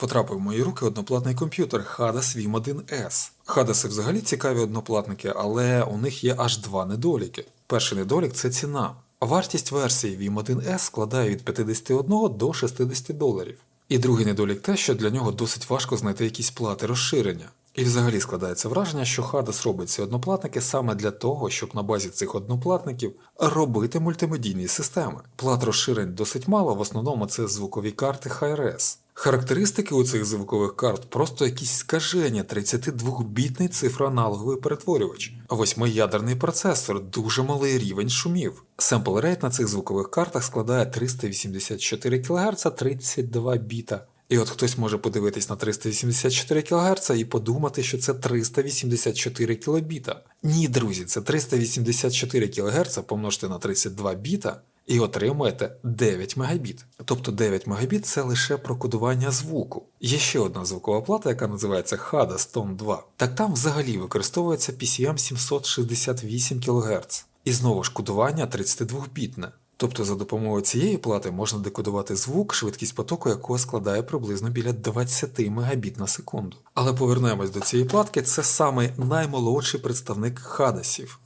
Потрапив в мої руки одноплатний комп'ютер Hades Vim 1S. Хадаси взагалі цікаві одноплатники, але у них є аж два недоліки. Перший недолік це ціна. Вартість версії Vim 1S складає від 51 до 60 доларів. І другий недолік те, що для нього досить важко знайти якісь плати розширення. І взагалі складається враження, що Hades робить ці одноплатники саме для того, щоб на базі цих одноплатників робити мультимедійні системи. Плат розширень досить мало, в основному це звукові карти Hi-Res. Характеристики у цих звукових карт просто якісь скаження 32-бітний цифроаналоговий перетворювач, восьмиядерний процесор, дуже малий рівень шумів. Семпл рейт на цих звукових картах складає 384 кГц 32 біта. І от хтось може подивитись на 384 кГц і подумати, що це 384 кілобіта. Ні, друзі, це 384 кГц помножте на 32 біта і отримуєте 9 Мбіт. Тобто 9 Мбіт це лише про кодування звуку. Є ще одна звукова плата, яка називається Hades Tone 2. Так там взагалі використовується PCM 768 кГц. І знову ж кодування 32-бітне. Тобто за допомогою цієї плати можна декодувати звук, швидкість потоку якого складає приблизно біля 20 Мбіт на секунду. Але повернемось до цієї платки, це саме наймолодший представник хадасів.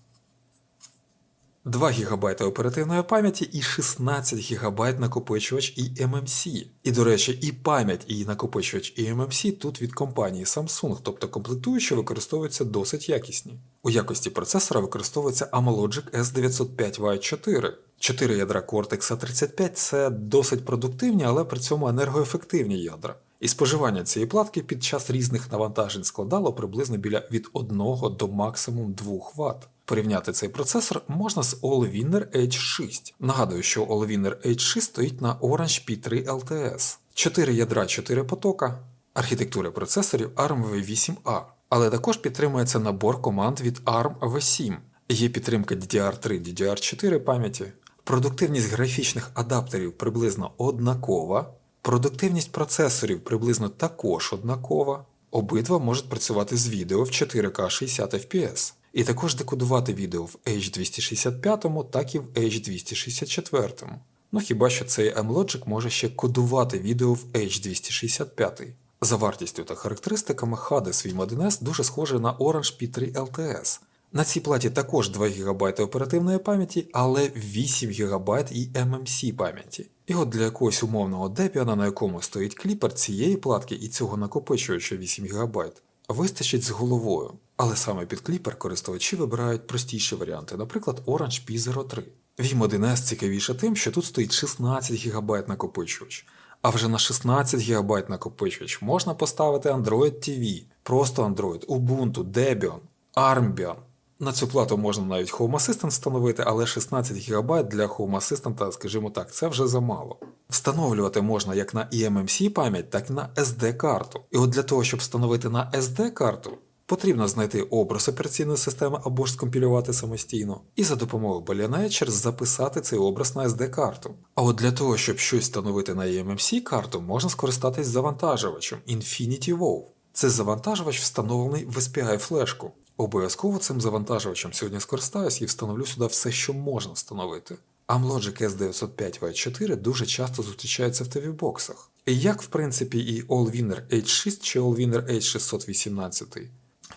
2 ГБ оперативної пам'яті і 16 ГБ накопичувач і MMC. І, до речі, і пам'ять, і накопичувач і MMC тут від компанії Samsung, тобто комплектуючі використовуються досить якісні. У якості процесора використовується AMOLOGIC S905Y4. 4 ядра Cortex A35 це досить продуктивні, але при цьому енергоефективні ядра. І споживання цієї платки під час різних навантажень складало приблизно біля від 1 до максимум 2 Вт. Порівняти цей процесор можна з Allwinner H6. Нагадую, що Allwinner H6 стоїть на Orange P3 LTS. 4 ядра, 4 потока, архітектура процесорів ARM V8A, але також підтримується набор команд від ARM V7. Є підтримка DDR3, DDR4 пам'яті. Продуктивність графічних адаптерів приблизно однакова. Продуктивність процесорів приблизно також однакова. Обидва можуть працювати з відео в 4К 60 FPS. І також декодувати відео в H265, так і в H264. Ну хіба що цей M-Logic може ще кодувати відео в H265. За вартістю та характеристиками Hades Vim 1S дуже схожий на Orange P3 LTS. На цій платі також 2 ГБ оперативної пам'яті, але 8 ГБ і MMC пам'яті. І от для якогось умовного Debian, на якому стоїть кліпер цієї платки і цього накопичувача 8 ГБ, вистачить з головою. Але саме під кліпер користувачі вибирають простіші варіанти, наприклад, Orange P03. Vim 1S цікавіше тим, що тут стоїть 16 ГБ накопичувач. А вже на 16 ГБ накопичувач можна поставити Android TV, просто Android, Ubuntu, Debian, Armbian. На цю плату можна навіть Home Assistant встановити, але 16 ГБ для Home Assistant, скажімо так, це вже замало. Встановлювати можна як на eMMC пам'ять, так і на SD-карту. І от для того, щоб встановити на SD-карту, потрібно знайти образ операційної системи або ж скомпілювати самостійно, і за допомогою Balianature записати цей образ на SD-карту. А от для того, щоб щось встановити на eMMC карту, можна скористатись завантажувачем Infinity WoW. Це завантажувач встановлений в SPI флешку. Обов'язково цим завантажувачем сьогодні скористаюсь і встановлю сюди все, що можна встановити. Amlogic S905Y4 дуже часто зустрічається в TV-боксах. Як в принципі і Allwinner H6 чи Allwinner H618.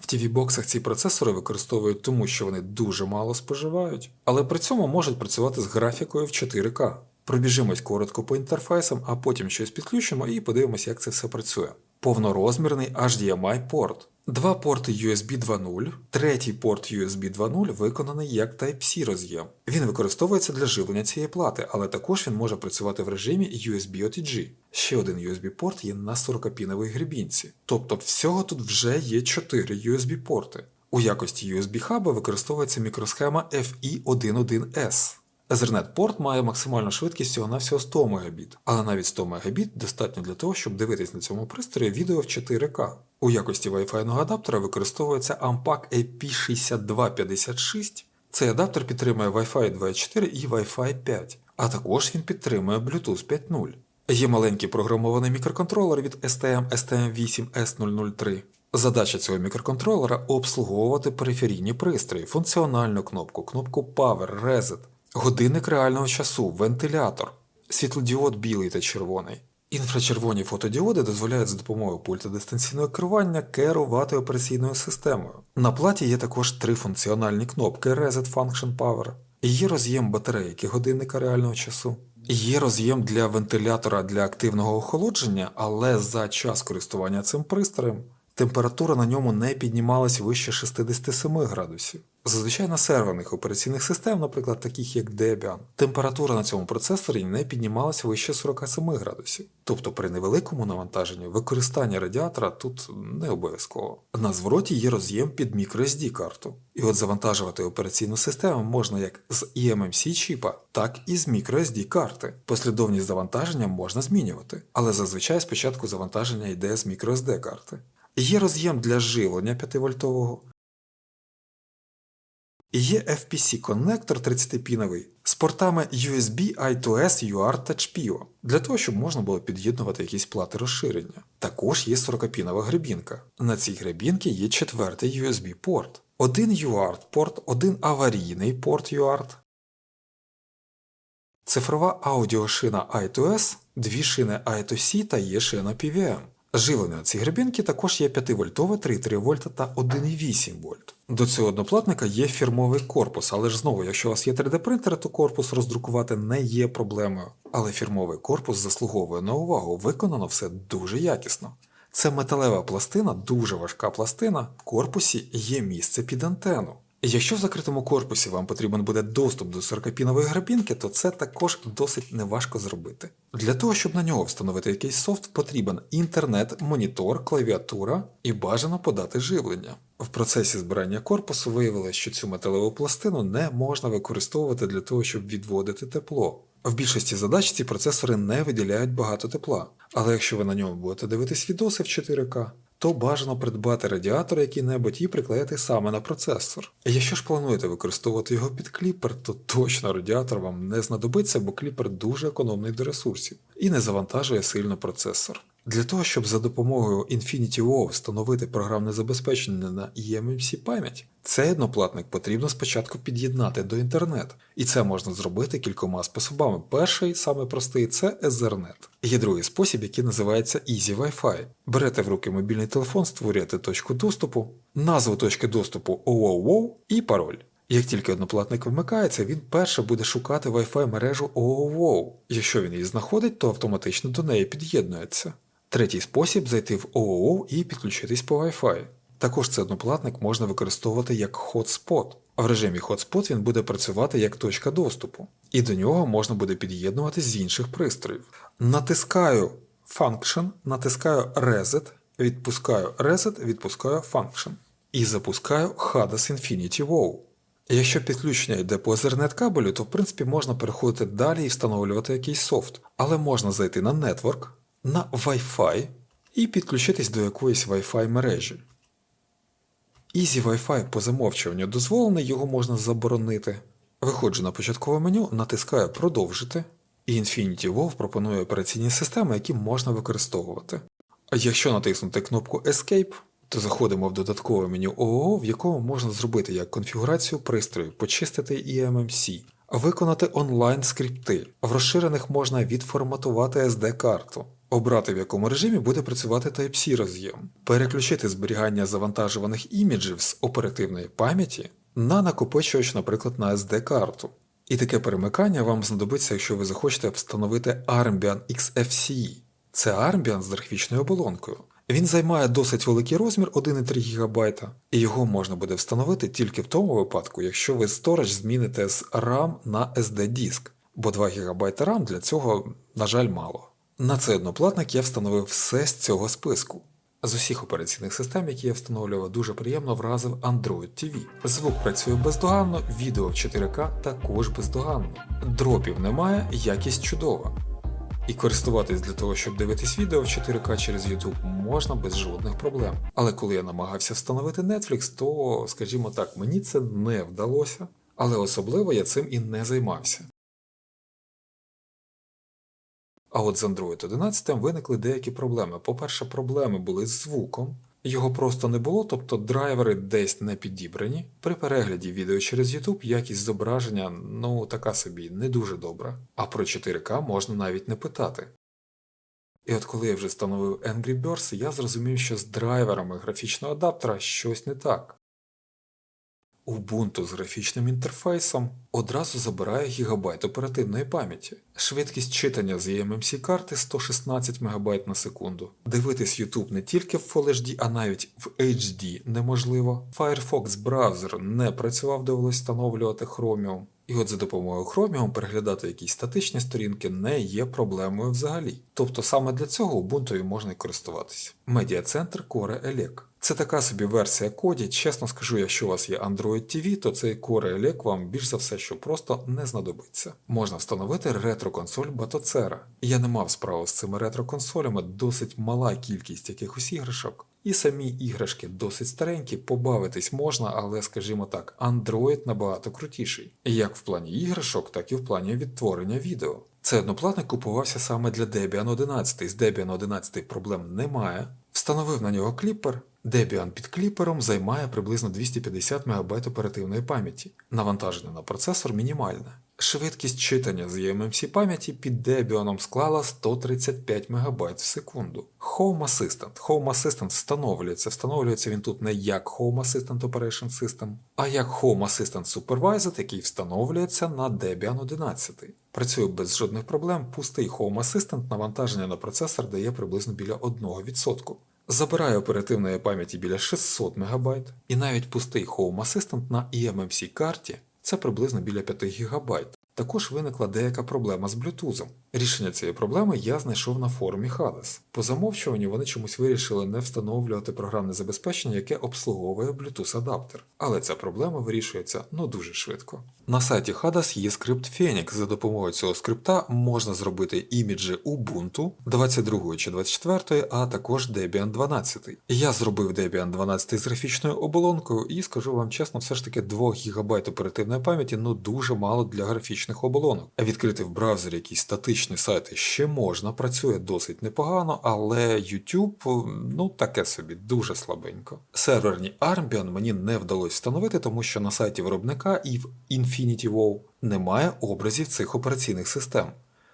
В TV-боксах ці процесори використовують тому, що вони дуже мало споживають, але при цьому можуть працювати з графікою в 4К. Пробіжимось коротко по інтерфейсам, а потім щось підключимо і подивимося, як це все працює. Повнорозмірний HDMI порт. Два порти USB 2.0, третій порт USB 2.0 виконаний як Type-C роз'єм. Він використовується для живлення цієї плати, але також він може працювати в режимі USB OTG. Ще один USB-порт є на 40-піновій гребінці. Тобто всього тут вже є 4 USB-порти. У якості USB-хаба використовується мікросхема FE11S. Ethernet порт має максимальну швидкість всього на всього 100 Мбіт, але навіть 100 Мбіт достатньо для того, щоб дивитись на цьому пристрої відео в 4К. У якості Wi-Fi адаптера використовується Ampac EP6256. Цей адаптер підтримує Wi-Fi 2.4 і Wi-Fi 5, а також він підтримує Bluetooth 5.0. Є маленький програмований мікроконтролер від STM STM8S003. Задача цього мікроконтролера обслуговувати периферійні пристрої, функціональну кнопку, кнопку Power, Reset, годинник реального часу, вентилятор, світлодіод білий та червоний. Інфрачервоні фотодіоди дозволяють за допомогою пульта дистанційного керування керувати операційною системою. На платі є також три функціональні кнопки Reset Function Power, є роз'єм батарейки годинника реального часу, є роз'єм для вентилятора для активного охолодження, але за час користування цим пристроєм температура на ньому не піднімалась вище 67 градусів. Зазвичай на серверних операційних систем, наприклад, таких як Debian, температура на цьому процесорі не піднімалася вище 47 градусів. Тобто при невеликому навантаженні використання радіатора тут не обов'язково. На звороті є роз'єм під microSD карту. І от завантажувати операційну систему можна як з eMMC чіпа, так і з microSD карти. Послідовність завантаження можна змінювати, але зазвичай спочатку завантаження йде з microSD карти. Є роз'єм для живлення 5-вольтового, і є FPC-коннектор 30-піновий з портами USB I2S UART Touch PIO для того, щоб можна було під'єднувати якісь плати розширення. Також є 40-пінова гребінка. На цій гребінці є четвертий USB-порт, один UART-порт, один аварійний порт UART, цифрова аудіошина I2S, дві шини I2C та є шина PVM. Живлення на цій гребінці також є 5-вольтове, 3,3 вольта та 1,8 вольт. До цього одноплатника є фірмовий корпус, але ж знову, якщо у вас є 3D-принтер, то корпус роздрукувати не є проблемою. Але фірмовий корпус заслуговує на увагу, виконано все дуже якісно. Це металева пластина, дуже важка пластина. В корпусі є місце під антенну. Якщо в закритому корпусі вам потрібен буде доступ до 40-пінової грабінки, то це також досить неважко зробити. Для того, щоб на нього встановити якийсь софт, потрібен інтернет, монітор, клавіатура і бажано подати живлення. В процесі збирання корпусу виявилось, що цю металеву пластину не можна використовувати для того, щоб відводити тепло. В більшості задач ці процесори не виділяють багато тепла, але якщо ви на ньому будете дивитись відоси в 4К, то бажано придбати радіатор який-небудь і приклеїти саме на процесор. Якщо ж плануєте використовувати його під кліпер, то точно радіатор вам не знадобиться, бо кліпер дуже економний до ресурсів і не завантажує сильно процесор. Для того, щоб за допомогою Infinity WoW встановити програмне забезпечення на eMMC пам'ять, цей одноплатник потрібно спочатку під'єднати до інтернету. І це можна зробити кількома способами. Перший, саме простий, це Ethernet. Є другий спосіб, який називається Easy Wi-Fi. Берете в руки мобільний телефон, створюєте точку доступу, назву точки доступу OOWOW і пароль. Як тільки одноплатник вмикається, він перше буде шукати Wi-Fi мережу OOWOW. Якщо він її знаходить, то автоматично до неї під'єднується. Третій спосіб зайти в OOO і підключитись по Wi-Fi. Також цей одноплатник можна використовувати як. А в режимі hotspot він буде працювати як точка доступу, і до нього можна буде під'єднуватись з інших пристроїв. Натискаю Function, натискаю Reset, відпускаю Reset, відпускаю Function і запускаю Hades Infinity WoW. Якщо підключення йде по Ethernet кабелю, то в принципі можна переходити далі і встановлювати якийсь софт, але можна зайти на Network, на Wi-Fi і підключитись до якоїсь Wi-Fi мережі. Easy Wi-Fi по замовчуванню дозволений, його можна заборонити. Виходжу на початкове меню, натискаю Продовжити, і Infinity WoW пропонує операційні системи, які можна використовувати. А якщо натиснути кнопку Escape, то заходимо в додаткове меню OOO, в якому можна зробити як конфігурацію пристрою, почистити eMMC, виконати онлайн скрипти. В розширених можна відформатувати SD-карту, обрати в якому режимі буде працювати Type-C роз'єм, переключити зберігання завантажуваних іміджів з оперативної пам'яті на накопичувач, наприклад, на SD-карту. І таке перемикання вам знадобиться, якщо ви захочете встановити Armbian XFCE. Це Armbian з графічною оболонкою. Він займає досить великий розмір 1,3 ГБ, і його можна буде встановити тільки в тому випадку, якщо ви storage зміните з RAM на SD диск, бо 2 ГБ RAM для цього, на жаль, мало. На цей одноплатник я встановив все з цього списку. З усіх операційних систем, які я встановлював, дуже приємно вразив Android TV. Звук працює бездоганно, відео в 4К також бездоганно. Дропів немає, якість чудова. І користуватись для того, щоб дивитись відео в 4К через YouTube, можна без жодних проблем. Але коли я намагався встановити Netflix, то, скажімо так, мені це не вдалося, але особливо я цим і не займався. А от з Android 11 виникли деякі проблеми. По-перше, проблеми були з звуком. Його просто не було, тобто драйвери десь не підібрані. При перегляді відео через YouTube якість зображення, ну така собі, не дуже добра. А про 4К можна навіть не питати. І от коли я вже встановив Angry Birds, я зрозумів, що з драйверами графічного адаптера щось не так. Ubuntu з графічним інтерфейсом одразу забирає гігабайт оперативної пам'яті. Швидкість читання з eMMC карти 116 МБ на секунду. Дивитись YouTube не тільки в Full HD, а навіть в HD неможливо. Firefox браузер не працював, довелось встановлювати Chromium. І от за допомогою Chromium переглядати якісь статичні сторінки не є проблемою взагалі. Тобто саме для цього Ubuntu можна і користуватися. Медіа-центр Core Elec. Це така собі версія коді. Чесно скажу, якщо у вас є Android TV, то цей Core Elec вам більш за все, що просто не знадобиться. Можна встановити ретро-консоль Батоцера. Я не мав справу з цими ретро-консолями, досить мала кількість якихось іграшок. І самі іграшки досить старенькі, побавитись можна, але, скажімо так, Android набагато крутіший. Як в плані іграшок, так і в плані відтворення відео. Цей одноплатник купувався саме для Debian 11. З Debian 11 проблем немає. Встановив на нього кліпер. Debian під кліпером займає приблизно 250 МБ оперативної пам'яті. Навантаження на процесор мінімальне. Швидкість читання з eMMC пам'яті під Debian склала 135 МБ в секунду. Home Assistant. Home Assistant встановлюється. Встановлюється він тут не як Home Assistant Operation System, а як Home Assistant Supervisor, який встановлюється на Debian 11. Працює без жодних проблем, пустий Home Assistant навантаження на процесор дає приблизно біля 1%. Забирає оперативної пам'яті біля 600 МБ, і навіть пустий Home Assistant на eMMC карті це приблизно біля 5 ГБ. Також виникла деяка проблема з Bluetooth. Рішення цієї проблеми я знайшов на форумі Hades. По замовчуванню вони чомусь вирішили не встановлювати програмне забезпечення, яке обслуговує Bluetooth адаптер. Але ця проблема вирішується ну дуже швидко. На сайті Hades є скрипт Phoenix. За допомогою цього скрипта можна зробити іміджі Ubuntu 22 чи 24, а також Debian 12. Я зробив Debian 12 з графічною оболонкою і скажу вам чесно, все ж таки 2 ГБ оперативної пам'яті ну дуже мало для графічних оболонок. Відкрити в браузері якісь статичні сайти ще можна, працює досить непогано, але YouTube, ну таке собі, дуже слабенько. Серверні Armbian мені не вдалося встановити, тому що на сайті виробника і в Infinity WoW немає образів цих операційних систем.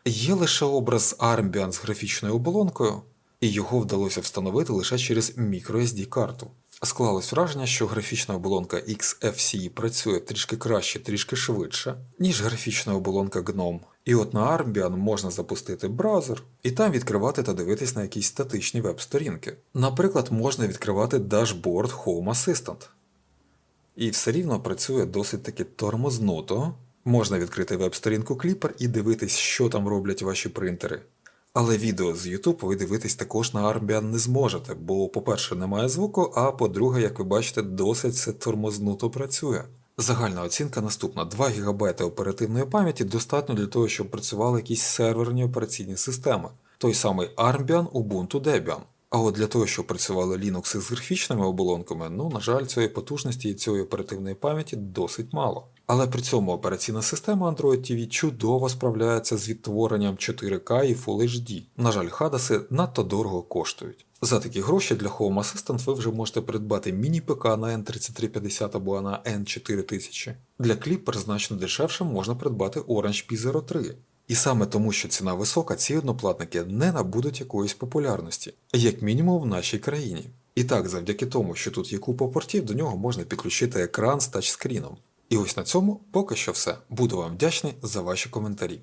Є лише образ Armbian з графічною оболонкою, і його вдалося встановити лише через microSD карту. Склалось враження, що графічна оболонка XFCE працює трішки краще, трішки швидше, ніж графічна оболонка GNOME. І от на Armbian можна запустити браузер і там відкривати та дивитись на якісь статичні веб-сторінки. Наприклад, можна відкривати дашборд Home Assistant. І все рівно працює досить таки тормознуто. Можна відкрити веб-сторінку Clipper і дивитись, що там роблять ваші принтери. Але відео з YouTube ви дивитись також на Armbian не зможете, бо, по-перше, немає звуку, а по-друге, як ви бачите, досить все тормознуто працює. Загальна оцінка наступна: 2 ГБ оперативної пам'яті достатньо для того, щоб працювали якісь серверні операційні системи. Той самий Armbian, Ubuntu, Debian. А от для того, щоб працювали Linux з графічними оболонками, ну, на жаль, цієї потужності і цієї оперативної пам'яті досить мало. Але при цьому операційна система Android TV чудово справляється з відтворенням 4К і Full HD. На жаль, хадаси надто дорого коштують. За такі гроші для Home Assistant ви вже можете придбати міні-ПК на N3350 або на N4000. Для Clipper значно дешевше можна придбати Orange P03. І саме тому, що ціна висока, ці одноплатники не набудуть якоїсь популярності, як мінімум в нашій країні. І так, завдяки тому, що тут є купа портів, до нього можна підключити екран з тачскріном. І ось на цьому поки що все. Буду вам вдячний за ваші коментарі.